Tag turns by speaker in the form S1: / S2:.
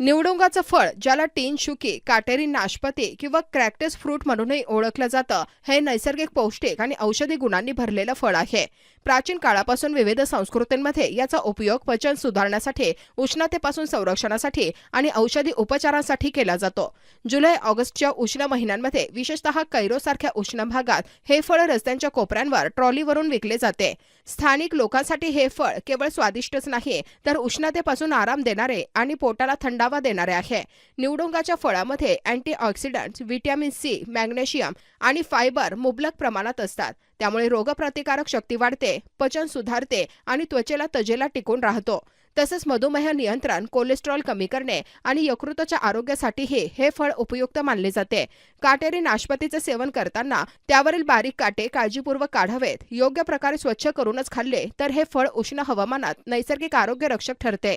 S1: निवडुंगाचं फळ ज्याला टीन शुकी काटेरी नाशपती किंवा क्रॅक्टस फ्रूट म्हणूनही ओळखलं जातं हे नैसर्गिक पौष्टिक आणि औषधी गुणांनी भरलेलं फळ आहे. प्राचीन काळापासून विविध संस्कृतींमध्ये याचा उपयोग पचन सुधारण्यासाठी उष्णतेपासून संरक्षणासाठी आणि औषधी उपचारांसाठी केला जातो. जुलै ऑगस्टच्या उष्ण महिन्यांमध्ये विशेषतः कैरोसारख्या उष्ण भागात हे फळ रस्त्यांच्या कोपऱ्यांवर ट्रॉलीवरून विकले जाते. स्थानिक लोकांसाठी हे फळ केवळ स्वादिष्टच नाही तर उष्णतेपासून आराम देणारे आणि पोटाला थंडा थंडावा देणारे आहे. निवडुंगाच्या फळामध्ये अँटीऑक्सिडंट्स व्हिटॅमिन सी मॅग्नेशियम आणि फायबर मुबलक प्रमाणात असतात. त्यामुळे रोगप्रतिकारक शक्ती वाढते पचन सुधारते आणि त्वचेला तजेला टिकून राहतो. तसेच मधुमेह नियंत्रण कोलेस्ट्रॉल कमी करणे आणि यकृताच्या आरोग्यासाठीही हे फळ उपयुक्त मानले जाते. काटेरी नाशपतीचे सेवन करताना त्यावरील बारीक काटे काळजीपूर्वक काढावेत. योग्य प्रकारे स्वच्छ करूनच खाल्ले तर हे फळ उष्ण हवामानात नैसर्गिक आरोग्य रक्षक ठरते.